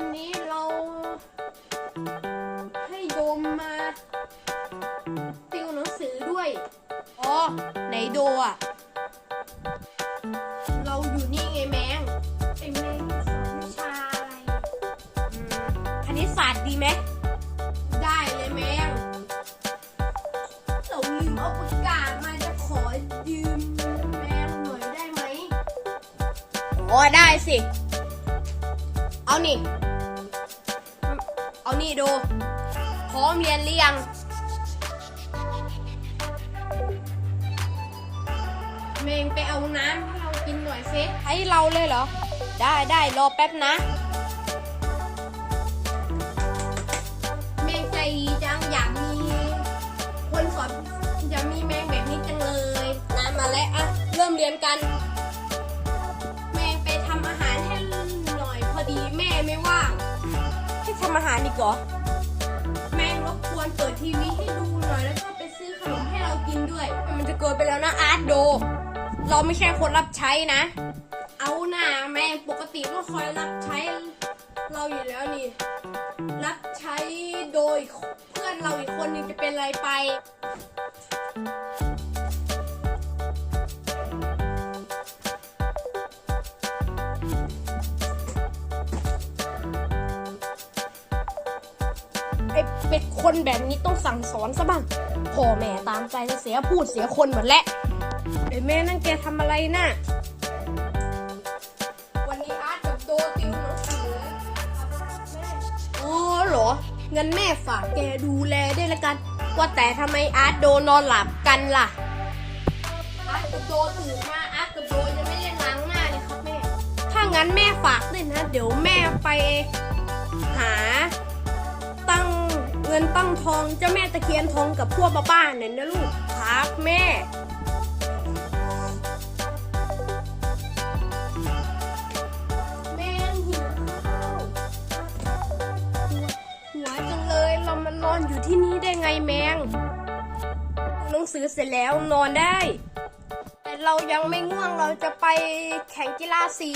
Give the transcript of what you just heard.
วันนี้เราให้โดมมาติวหนังสือด้วย อ๋อ ไหนโดอะ เราอยู่นี่ไงแมงไอแมงสอนวิชาอะไรอืมคณิตศาสตร์ดีไหม ได้เลยแมงเราลืมเอาปากกามาจะขอยืมแมงหน่อยได้ไหมอ๋อได้สิ เอานี่เอา นี่ดู พร้อมเรียนหรือยังแมงไปเอาน้ำให้เรากินหน่อยสิให้เราเลยเหรอ ได้ได้รอแป๊บนะแมงใจดีจังอยากมี คนสอนอยากมีแมงแบบนี้จังเลย น้ำมาแล้วอะเริ่มเรียนกันำอาหารอีกเหรอ แม่งรบกวนเปิดทีวีให้ดูหน่อยแล้วก็ไปซื้อขนมให้เรากินด้วย มันจะเกินไปแล้วนะอาร์ตโด เราไม่ใช่คนรับใช้นะ เอาหน่าแม่งปกติก็คอยรับใช้เราอยู่แล้วนี่ รับใช้โดยเพื่อนเราอีกคนหนึงจะเป็นอะไรไป เป็นคนแบบนี้ต้องสั่งสอนซะบ้างพ่อแม่ตามใจจะเสียพูดเสียคนหมดแล้วไอ้แม่นั่นแกทำอะไรน่ะวันนี้อาร์ตกับโดติวหนังสือแม่อ๋อเหรอเงินแม่ฝากแกดูแลด้วยละกัน ว่าแต่ทำไมอาร์ตโดนอนหลับกันล่ะอาร์ตกับโดตื่นมาอาร์ตกับโดยังไม่ได้ล้างหน้าเลยครับแม่ ถ้างั้นแม่ฝากด้วยนะ เดี๋ยวแม่ไปหาตั้งเงิ นตั้งทองเจ้าแม่ตะเคียนทองกับพวกบ้าๆเนี่ยนะลูกครับแม่แม่งหิวข้าวหัวจังเลยเรามานอนอยู่ที่นี่ได้ไงแมงหนังสือเสร็จแล้วนอนได้ แต่เรายังไม่ง่วงเราจะไปแข่งกีฬาสี